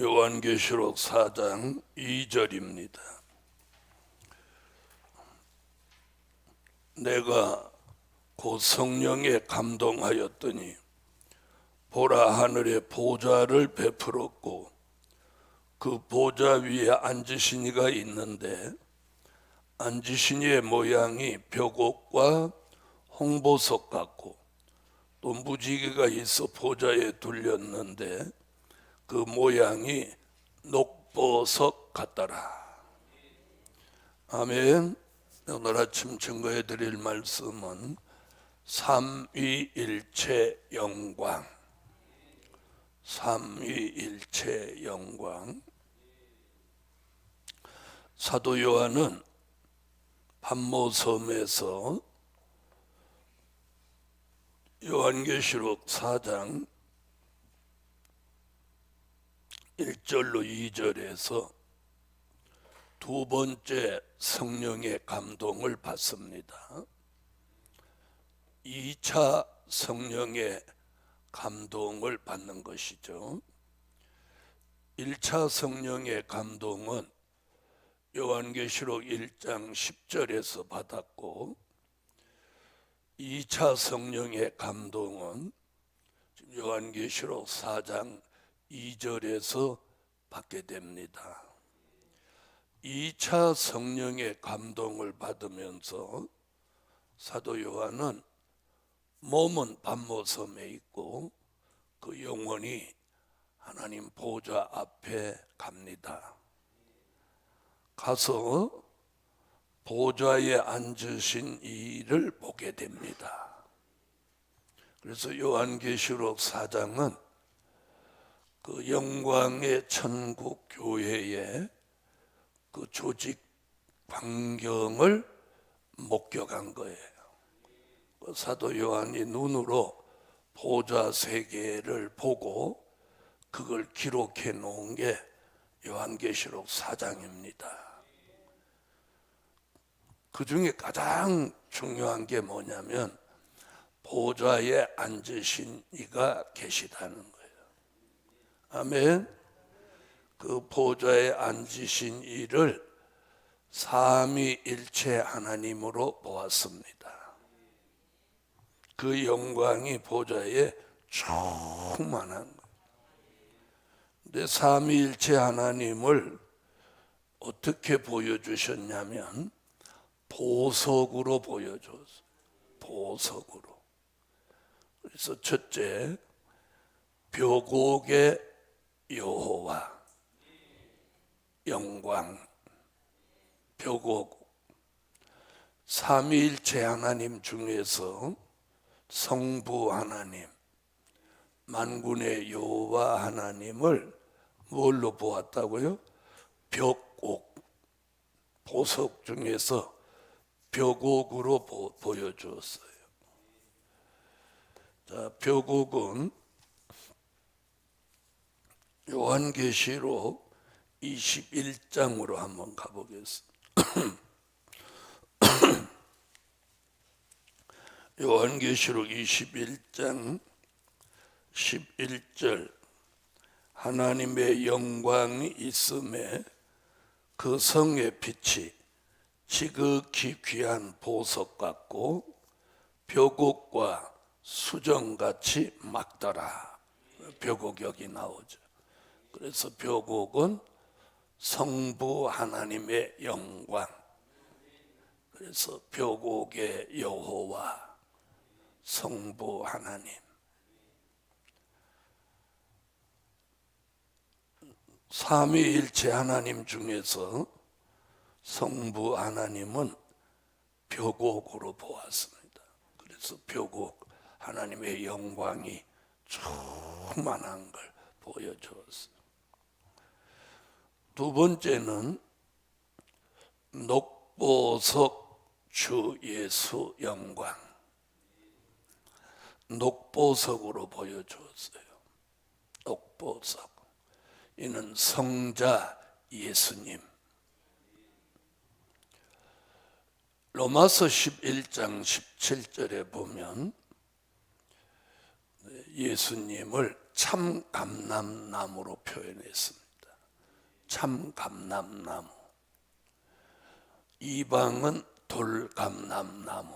요한계시록 4장 2절입니다. 내가 곧 성령에 감동하였더니 보라 하늘에 보좌를 베풀었고 그 보좌 위에 앉으신 이가 있는데 앉으신 이의 모양이 벽옥과 홍보석 같고 또 무지개가 있어 보좌에 둘렸는데 그 모양이 녹보석 같더라. 아멘. 오늘 아침 증거해 드릴 말씀은 삼위일체 영광. 삼위일체 영광. 사도 요한은 반모섬에서 요한계시록 4장 1절로 2절에서 두 번째 성령의 감동을 받습니다. 2차 성령의 감동을 받는 것이죠. 1차 성령의 감동은 요한계시록 1장 10절에서 받았고 2차 성령의 감동은 요한계시록 4장 2절에서 받게 됩니다. 2차 성령의 감동을 받으면서 사도 요한은 몸은 반모섬에 있고 그 영혼이 하나님 보좌 앞에 갑니다. 가서 보좌에 앉으신 이를 보게 됩니다. 그래서 요한계시록 4장은 그 영광의 천국 교회의 그 조직 광경을 목격한 거예요. 그 사도 요한이 눈으로 보좌 세계를 보고 그걸 기록해 놓은 게 요한계시록 4장입니다. 그 중에 가장 중요한 게 뭐냐면 보좌에 앉으신 이가 계시다는 거예요. 아멘. 그 보좌에 앉으신 이를 삼위일체 하나님으로 보았습니다. 그 영광이 보좌에 충만한. 근데 삼위일체 하나님을 어떻게 보여주셨냐면 보석으로 보여줬어요. 보석으로. 그래서 첫째 벽옥의 여호와 영광 벽옥 삼위일체 하나님 중에서 성부 하나님 만군의 여호와 하나님을 뭘로 보았다고요? 벽옥 보석 중에서 벽옥으로 보, 보여주었어요. 자, 벽옥은 요한계시록 21장으로 한번 가보겠습니다. 요한계시록 21장 11절 하나님의 영광이 있음에 그 성의 빛이 지극히 귀한 보석 같고 벽옥과 수정같이 막더라. 벽옥 여기 나오죠. 그래서 벽옥은 성부 하나님의 영광. 그래서 벽옥의 여호와 성부 하나님. 삼위일체 하나님 중에서 성부 하나님은 벽옥으로 보았습니다. 그래서 벽옥 하나님의 영광이 충만한 걸 보여주었어요. 두 번째는 녹보석 주 예수 영광. 녹보석으로 보여주었어요. 녹보석. 이는 성자 예수님. 로마서 11장 17절에 보면 예수님을 참 감람나무로 표현했습니다. 참감람나무 이방은 돌감람나무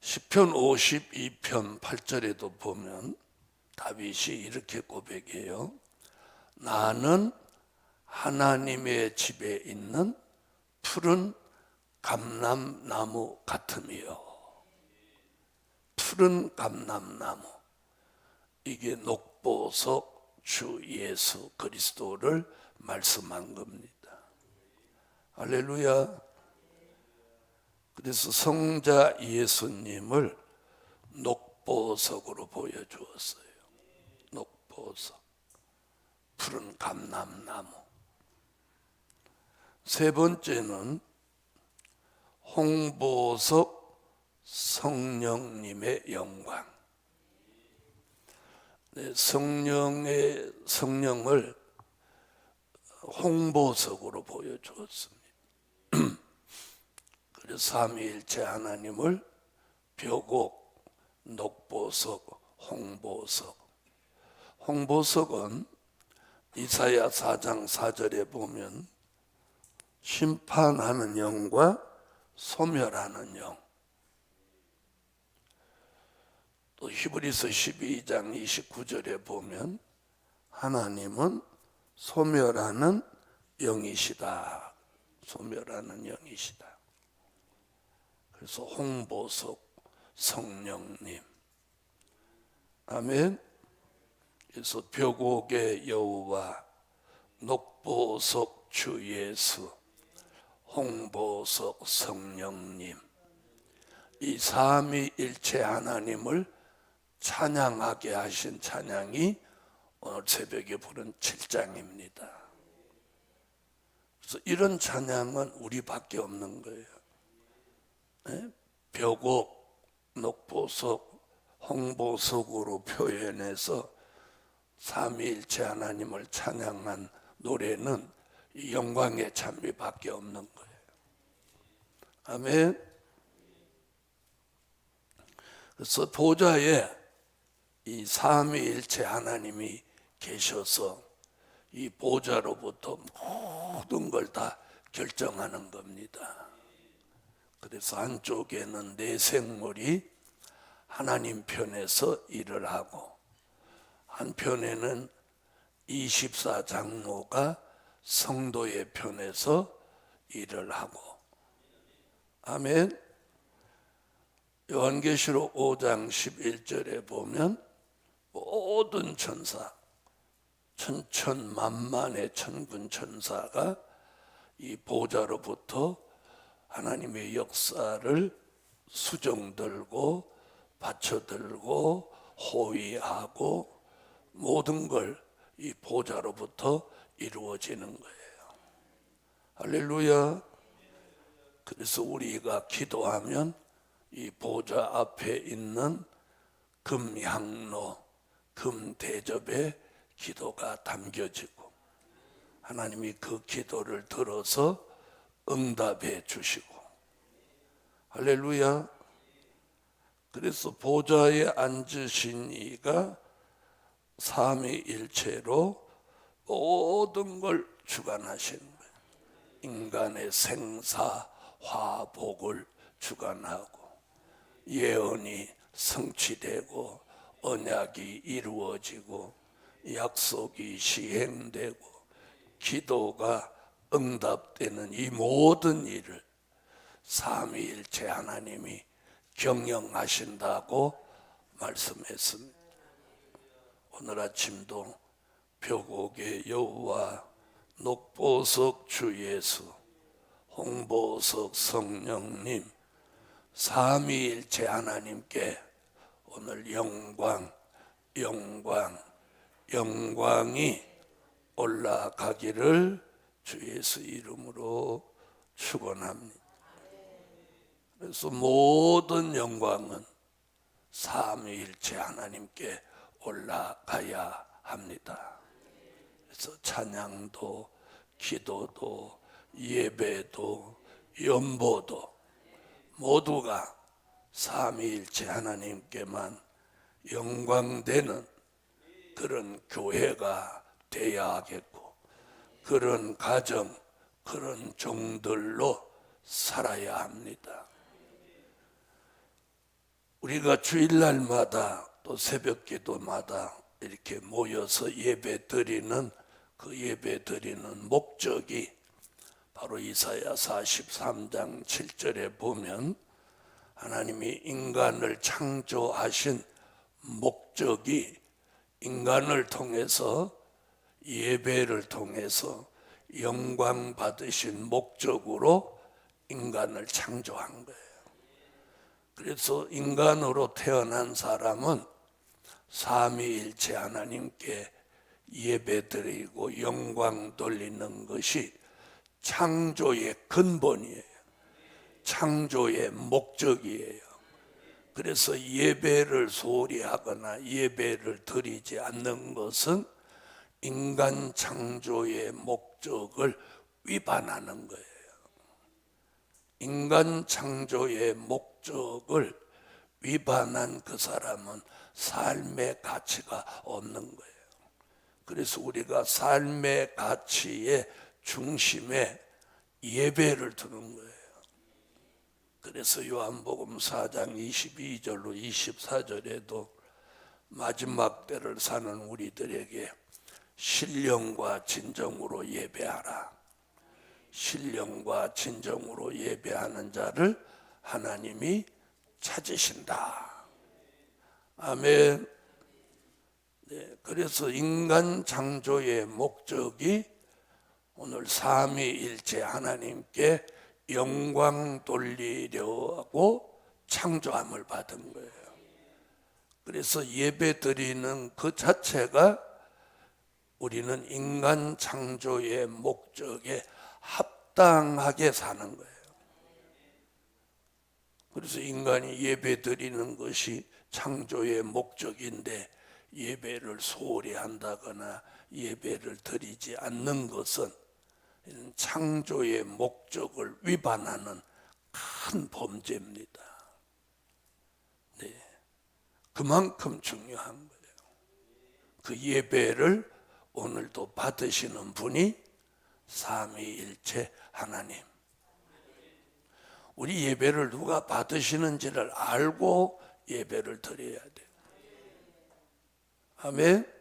시편 52편 8절에도 보면 다윗이 이렇게 고백해요. 나는 하나님의 집에 있는 푸른 감람나무 같음이요. 푸른 감람나무. 이게 녹보석 주 예수 그리스도를 말씀한 겁니다. 할렐루야. 그래서 성자 예수님을 녹보석으로 보여주었어요. 녹보석. 푸른 감람나무. 세 번째는 홍보석 성령님의 영광. 네, 성령의 성령을 홍보석으로 보여주었습니다. 그래서 삼위일체 하나님을 벼곡, 녹보석, 홍보석. 홍보석은 이사야 4장 4절에 보면 심판하는 영과 소멸하는 영. 또 히브리서 12장 29절에 보면 하나님은 소멸하는 영이시다. 소멸하는 영이시다. 그래서 홍보석 성령님. 아멘. 그래서 벼곡의 여호와 녹보석 주 예수 홍보석 성령님 이 삼위일체 하나님을 찬양하게 하신 찬양이 오늘 새벽에 부른 7장입니다. 그래서 이런 찬양은 우리밖에 없는 거예요. 네? 벼곡, 녹보석, 홍보석으로 표현해서 삼위일체 하나님을 찬양한 노래는 이 영광의 찬미밖에 없는 거예요. 아멘. 그래서 보좌에 이 삼위일체 하나님이 계셔서 이 보좌로부터 모든 걸 다 결정하는 겁니다. 그래서 한쪽에는 내 생물이 하나님 편에서 일을 하고 한편에는 24장로가 성도의 편에서 일을 하고 아멘. 요한계시록 5장 11절에 보면 모든 천사 천천만만의 천군 천사가 이 보좌로부터 하나님의 역사를 수정들고 받쳐들고 호위하고 모든 걸 이 보좌로부터 이루어지는 거예요. 할렐루야. 그래서 우리가 기도하면 이 보좌 앞에 있는 금향로, 금 대접에 기도가 담겨지고 하나님이 그 기도를 들어서 응답해 주시고 할렐루야. 그래서 보좌에 앉으신 이가 삼위일체로 모든 걸 주관하시는. 인간의 생사, 화복을 주관하고 예언이 성취되고 언약이 이루어지고 약속이 시행되고 기도가 응답되는 이 모든 일을 삼위일체 하나님이 경영하신다고 말씀했습니다. 오늘 아침도 벼곡의 여호와 녹보석 주 예수 홍보석 성령님 삼위일체 하나님께 오늘 영광 영광 영광이 올라가기를 주 예수 이름으로 축원합니다. 그래서 모든 영광은 삼위일체 하나님께 올라가야 합니다. 그래서 찬양도 기도도 예배도 연보도 모두가 삼위일체 하나님께만 영광되는 그런 교회가 되어야 하겠고 그런 가정, 그런 종들로 살아야 합니다. 우리가 주일날마다 또 새벽 기도마다 이렇게 모여서 예배 드리는 그 예배 드리는 목적이 바로 이사야 43장 7절에 보면 하나님이 인간을 창조하신 목적이 인간을 통해서 예배를 통해서 영광 받으신 목적으로 인간을 창조한 거예요. 그래서 인간으로 태어난 사람은 삼위일체 하나님께 예배드리고 영광 돌리는 것이 창조의 근본이에요. 창조의 목적이에요. 그래서 예배를 소홀히 하거나 예배를 드리지 않는 것은 인간 창조의 목적을 위반하는 거예요. 인간 창조의 목적을 위반한 그 사람은 삶의 가치가 없는 거예요. 그래서 우리가 삶의 가치의 중심에 예배를 두는 거예요. 그래서 요한복음 4장 22절로 24절에도 마지막 때를 사는 우리들에게 신령과 진정으로 예배하라. 신령과 진정으로 예배하는 자를 하나님이 찾으신다. 아멘. 네, 그래서 인간 창조의 목적이 오늘 삼위일체 하나님께 영광 돌리려고 창조함을 받은 거예요. 그래서 예배 드리는 그 자체가 우리는 인간 창조의 목적에 합당하게 사는 거예요. 그래서 인간이 예배 드리는 것이 창조의 목적인데 예배를 소홀히 한다거나 예배를 드리지 않는 것은 창조의 목적을 위반하는 큰 범죄입니다. 네. 그만큼 중요한 거예요. 그 예배를 오늘도 받으시는 분이 삼위일체 하나님. 우리 예배를 누가 받으시는지를 알고 예배를 드려야 돼요. 아멘.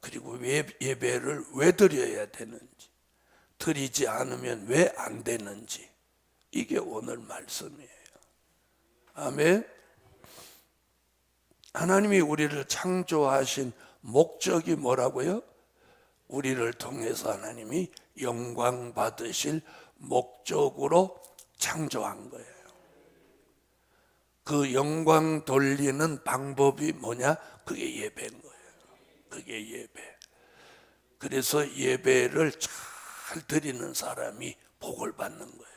그리고 왜 예배를 왜 드려야 되는지, 드리지 않으면 왜 안 되는지, 이게 오늘 말씀이에요. 아멘. 하나님이 우리를 창조하신 목적이 뭐라고요? 우리를 통해서 하나님이 영광 받으실 목적으로 창조한 거예요. 그 영광 돌리는 방법이 뭐냐? 그게 예배인 거예요. 그게 예배. 그래서 예배를 잘 드리는 사람이 복을 받는 거예요.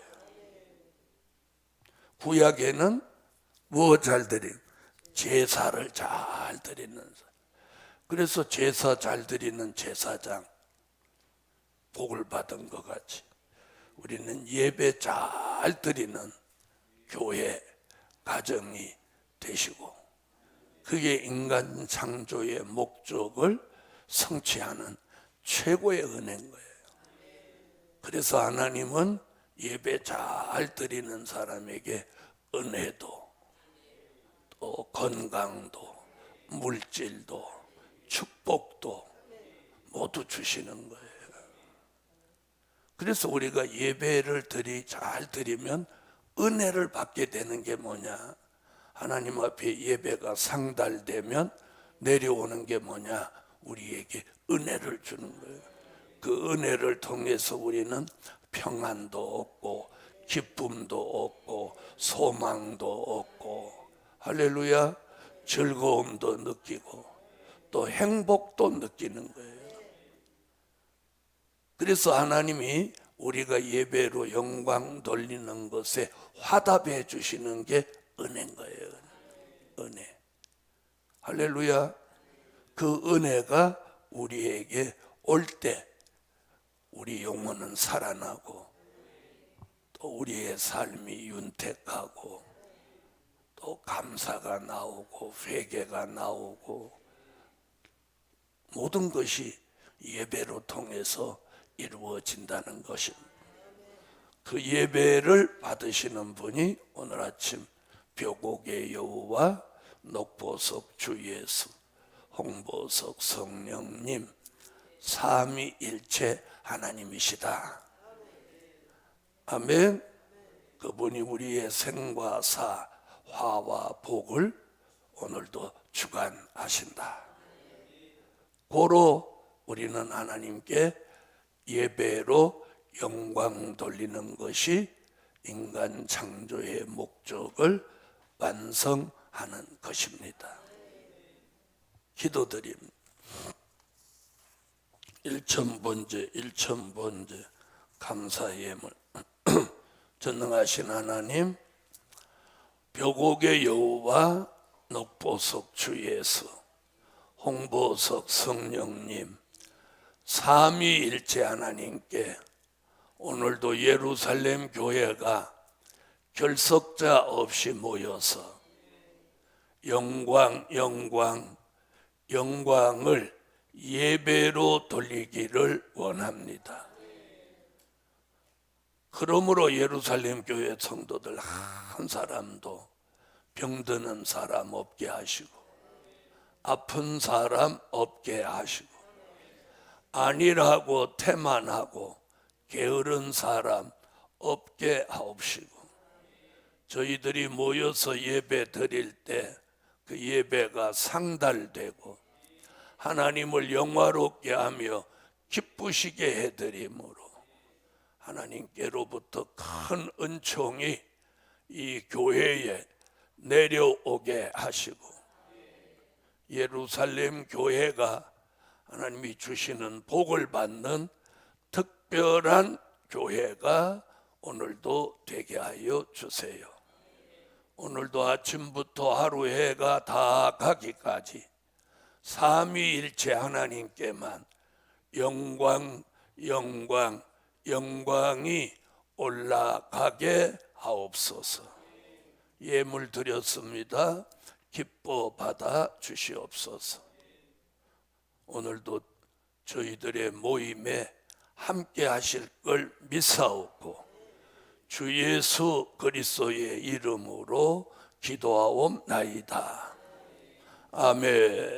구약에는 무엇 잘 드림? 제사를 잘 드리는 사람. 그래서 제사 잘 드리는 제사장 복을 받은 것 같이 우리는 예배 잘 드리는 교회 가정이 되시고 그게 인간 창조의 목적을 성취하는 최고의 은혜인 거예요. 그래서 하나님은 예배 잘 드리는 사람에게 은혜도 또 건강도 물질도 축복도 모두 주시는 거예요. 그래서 우리가 예배를 드리 잘 드리면 은혜를 받게 되는 게 뭐냐? 하나님 앞에 예배가 상달되면 내려오는 게 뭐냐? 우리에게 은혜를 주는 거예요. 그 은혜를 통해서 우리는 평안도 얻고 기쁨도 얻고 소망도 얻고 할렐루야 즐거움도 느끼고 또 행복도 느끼는 거예요. 그래서 하나님이 우리가 예배로 영광 돌리는 것에 화답해 주시는 게 은혜인 거예요. 은혜. 할렐루야. 그 은혜가 우리에게 올 때 우리 영혼은 살아나고 또 우리의 삶이 윤택하고 또 감사가 나오고 회개가 나오고 모든 것이 예배로 통해서 이루어진다는 것입니다. 그 예배를 받으시는 분이 오늘 아침 벼곡의 여우와 녹보석 주 예수, 홍보석 성령님, 삼위일체 하나님이시다. 아멘. 그분이 우리의 생과 사, 화와 복을 오늘도 주관하신다. 고로 우리는 하나님께 예배로 영광 돌리는 것이 인간 창조의 목적을 완성하는 것입니다. 기도드립니다. 일천번제 일천번제 감사예물 전능하신 하나님 벼곡의 여호와 녹보석 주 예수 홍보석 성령님 삼위일체 하나님께 오늘도 예루살렘 교회가 결석자 없이 모여서 영광 영광 영광을 예배로 돌리기를 원합니다. 그러므로 예루살렘 교회 성도들 한 사람도 병드는 사람 없게 하시고 아픈 사람 없게 하시고 아니라고 태만하고 게으른 사람 없게 하옵시고 저희들이 모여서 예배 드릴 때 그 예배가 상달되고 하나님을 영화롭게 하며 기쁘시게 해드림으로 하나님께로부터 큰 은총이 이 교회에 내려오게 하시고 예루살렘 교회가 하나님이 주시는 복을 받는 특별한 교회가 오늘도 되게 하여 주세요. 오늘도 아침부터 하루 해가 다 가기까지 삼위일체 하나님께만 영광, 영광, 영광이 올라가게 하옵소서. 예물 드렸습니다. 기뻐 받아 주시옵소서. 오늘도 저희들의 모임에 함께 하실 걸 믿사옵고 주 예수 그리스도의 이름으로 기도하옵나이다. 아멘.